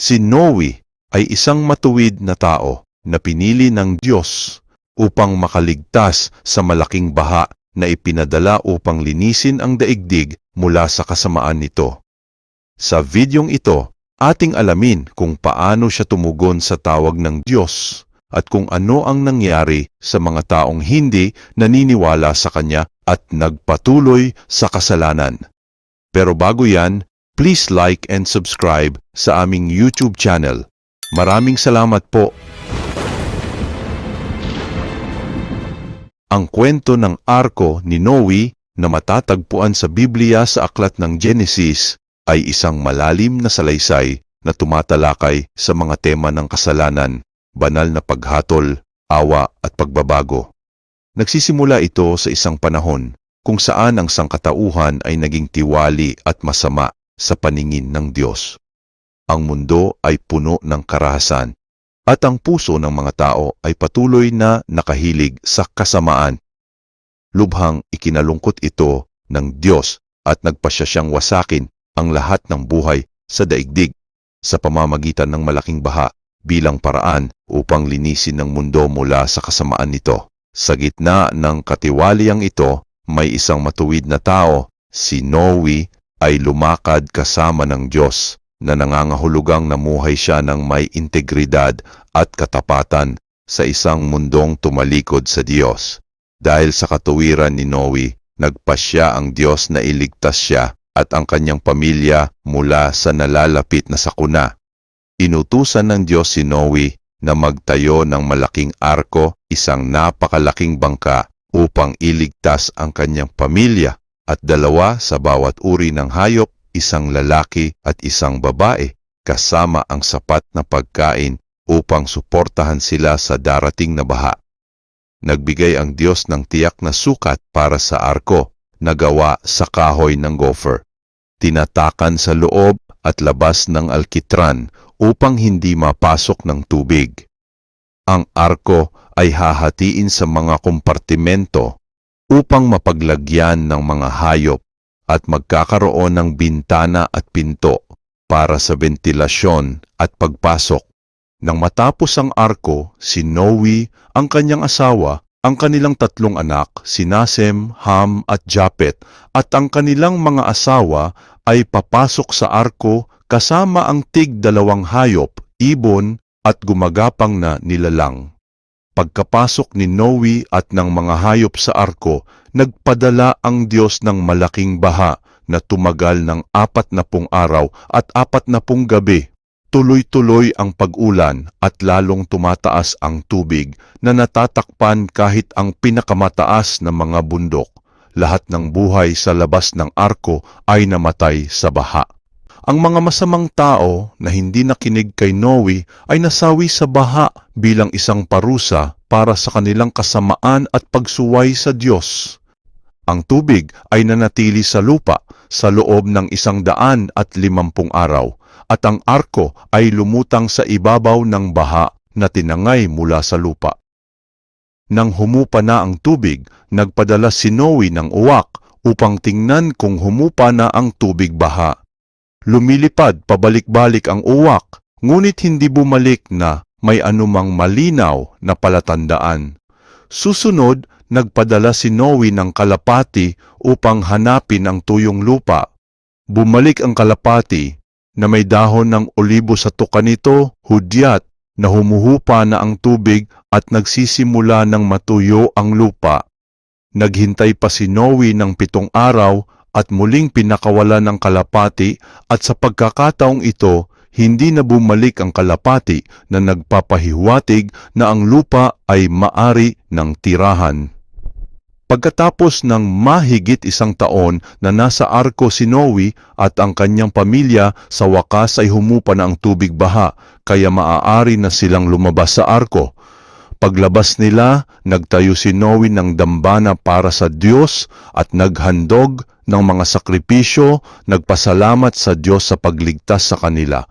Si Noe ay isang matuwid na tao na pinili ng Diyos upang makaligtas sa malaking baha na ipinadala upang linisin ang daigdig mula sa kasamaan nito. Sa videong ito, ating alamin kung paano siya tumugon sa tawag ng Diyos at kung ano ang nangyari sa mga taong hindi naniniwala sa Kanya at nagpatuloy sa kasalanan. Pero bago yan, please like and subscribe sa aming YouTube channel. Maraming salamat po. Ang kwento ng arko ni Noe na matatagpuan sa Biblia sa aklat ng Genesis ay isang malalim na salaysay na tumatalakay sa mga tema ng kasalanan, banal na paghatol, awa at pagbabago. Nagsisimula ito sa isang panahon kung saan ang sangkatauhan ay naging tiwali at masama sa paningin ng Diyos. Ang mundo ay puno ng karahasan at ang puso ng mga tao ay patuloy na nakahilig sa kasamaan. Lubhang ikinalungkot ito ng Diyos at nagpasya siyang wasakin ang lahat ng buhay sa daigdig sa pamamagitan ng malaking baha bilang paraan upang linisin ng mundo mula sa kasamaan nito. Sa gitna ng katiwaliang ito, may isang matuwid na tao, si Noe, ay lumakad kasama ng Diyos na nangangahulugang namuhay siya ng may integridad at katapatan sa isang mundong tumalikod sa Diyos. Dahil sa katuwiran ni Noe, nagpasya ang Diyos na iligtas siya at ang kanyang pamilya mula sa nalalapit na sakuna. Inutusan ng Diyos si Noe na magtayo ng malaking arko, isang napakalaking bangka upang iligtas ang kanyang pamilya at dalawa sa bawat uri ng hayop, isang lalaki at isang babae, kasama ang sapat na pagkain upang suportahan sila sa darating na baha. Nagbigay ang Diyos ng tiyak na sukat para sa arko na gawa sa kahoy ng gopher. Tinatakan sa loob at labas ng alkitran upang hindi mapasok ng tubig. Ang arko ay hahatiin sa mga kompartimento upang mapaglagyan ng mga hayop at magkakaroon ng bintana at pinto para sa ventilasyon at pagpasok. Nang matapos ang arko, si Noe, ang kanyang asawa, ang kanilang tatlong anak, si Nasem, Ham at Japet, at ang kanilang mga asawa ay papasok sa arko kasama ang tig dalawang hayop, ibon at gumagapang na nilalang. Pagkapasok ni Noe at ng mga hayop sa arko, nagpadala ang Diyos ng malaking baha na tumagal ng apat na pung araw at apat na pung gabi. Tuloy-tuloy ang pag-ulan at lalong tumataas ang tubig na natatakpan kahit ang pinakamataas na mga bundok. Lahat ng buhay sa labas ng arko ay namatay sa baha. Ang mga masamang tao na hindi nakinig kay Noe ay nasawi sa baha bilang isang parusa para sa kanilang kasamaan at pagsuway sa Diyos. Ang tubig ay nanatili sa lupa sa loob ng isang daan at limampung araw at ang arko ay lumutang sa ibabaw ng baha na tinangay mula sa lupa. Nang humupa na ang tubig, nagpadala si Noe ng uwak upang tingnan kung humupa na ang tubig baha. Lumilipad pabalik-balik ang uwak, ngunit hindi bumalik na may anumang malinaw na palatandaan. Susunod, nagpadala si Noe ng kalapati upang hanapin ang tuyong lupa. Bumalik ang kalapati na may dahon ng olibo sa tuka nito, hudyat, na humuhupa na ang tubig at nagsisimula ng matuyo ang lupa. Naghintay pa si Noe ng pitong araw at muling pinakawala ng kalapati at sa pagkakataong ito, hindi na bumalik ang kalapati na nagpapahiwatig na ang lupa ay maari ng tirahan. Pagkatapos ng mahigit isang taon na nasa arko si Noe at ang kanyang pamilya, sa wakas ay humupa na ang tubig baha, kaya maaari na silang lumabas sa arko. Paglabas nila, nagtayo si Noe ng dambana para sa Diyos at naghandog ng mga sakripisyo, nagpasalamat sa Diyos sa pagligtas sa kanila.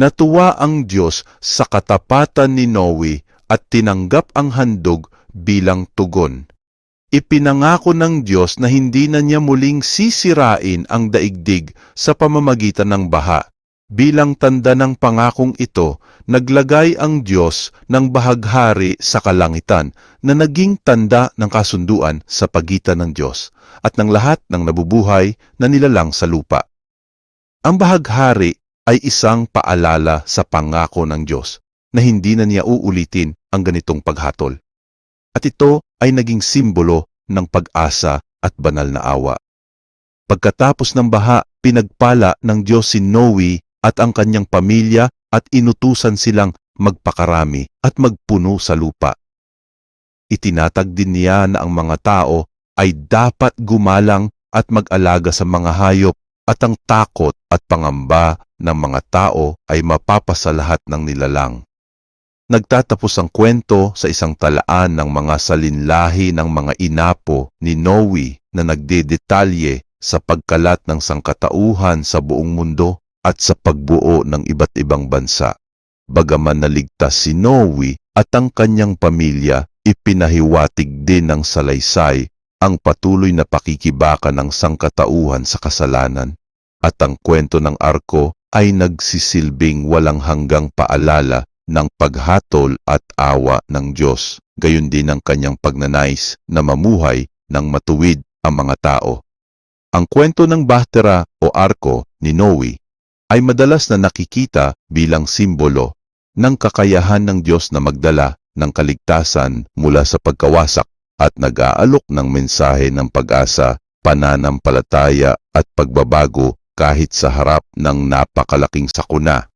Natuwa ang Diyos sa katapatan ni Noe at tinanggap ang handog bilang tugon. Ipinangako ng Diyos na hindi na niya muling sisirain ang daigdig sa pamamagitan ng baha. Bilang tanda ng pangakong ito, naglagay ang Diyos ng bahaghari sa kalangitan na naging tanda ng kasunduan sa pagitan ng Diyos at ng lahat ng nabubuhay na nilalang sa lupa. Ang bahaghari ay isang paalala sa pangako ng Diyos na hindi na niya uulitin ang ganitong paghatol. At ito ay naging simbolo ng pag-asa at banal na awa. Pagkatapos ng baha, pinagpala ng Diyos si Noe at ang kanyang pamilya at inutusan silang magpakarami at magpuno sa lupa. Itinatag din niya na ang mga tao ay dapat gumalang at mag-alaga sa mga hayop at ang takot at pangamba ng mga tao ay mapapasalahat ng nilalang. Nagtatapos ang kwento sa isang talaan ng mga salinlahi ng mga inapo ni Noe na nagdedetalye sa pagkalat ng sangkatauhan sa buong mundo at sa pagbuo ng iba't ibang bansa. Bagaman naligtas si Noe at ang kanyang pamilya, ipinahiwatig din ng salaysay ang patuloy na pakikibaka ng sangkatauhan sa kasalanan. At ang kwento ng arko ay nagsisilbing walang hanggang paalala ng paghatol at awa ng Diyos, gayon din ang kanyang pagnanais na mamuhay ng matuwid ang mga tao. Ang kwento ng Bahtera o Arko ni Noe ay madalas na nakikita bilang simbolo ng kakayahan ng Diyos na magdala ng kaligtasan mula sa pagkawasak at nag-aalok ng mensahe ng pag-asa, pananampalataya at pagbabago kahit sa harap ng napakalaking sakuna.